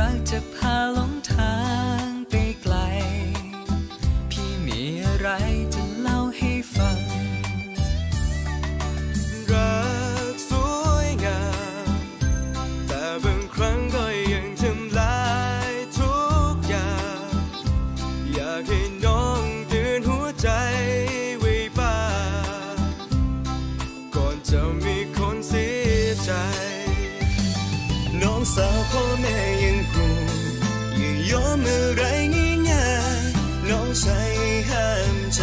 รักจะพาลงทางำอะไรง่ายๆน้องใส่ห้ามใจ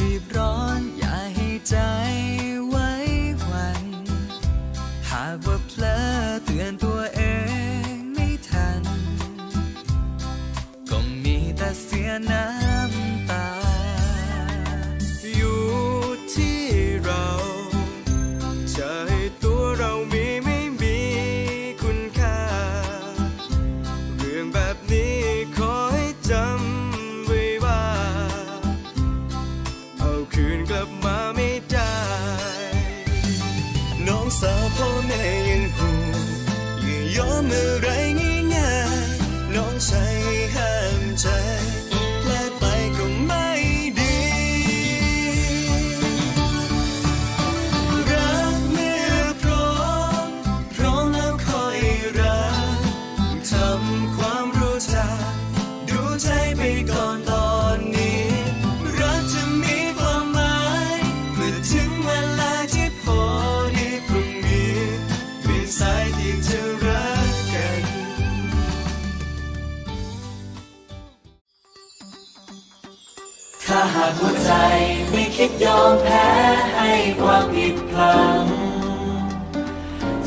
รีบร้อน อย่าให้ใจไว้วัน หากว่าเพลอเตือนตัวเอง พ่อแม่ยังห่วงอย่งยอมอะไรง่ายๆน้องใช้ห้ามใจ ถ้าหากหัวใจไม่คิดยอมแพ้ให้ความผิดพลัง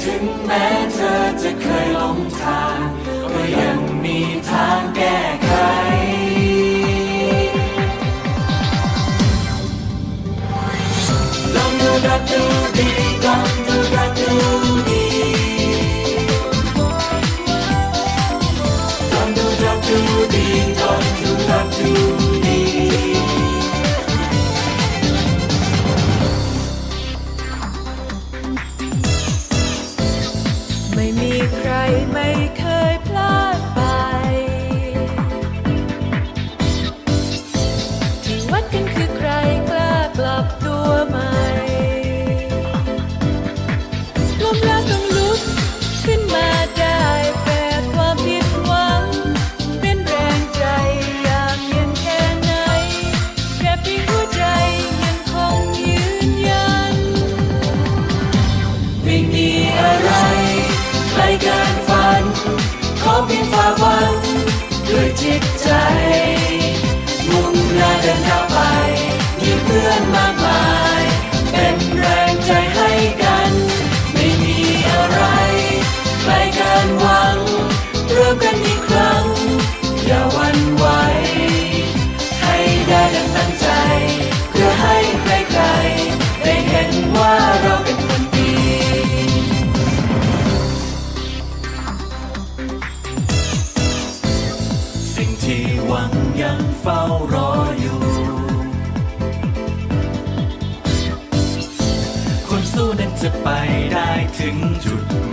ถึงแม้เธอจะเคยหลงทาง ก็ยังมีทางแก้ไขลองดูรักดูดีลองดูรักดู ไม่มีใครไม่เคยพลาดไป ที่วัดกันคือใครกล้ากลับตัวมา ที่หวังยังเฝ้ารออยู่ คนสู้นั้นจะไปได้ถึงจุด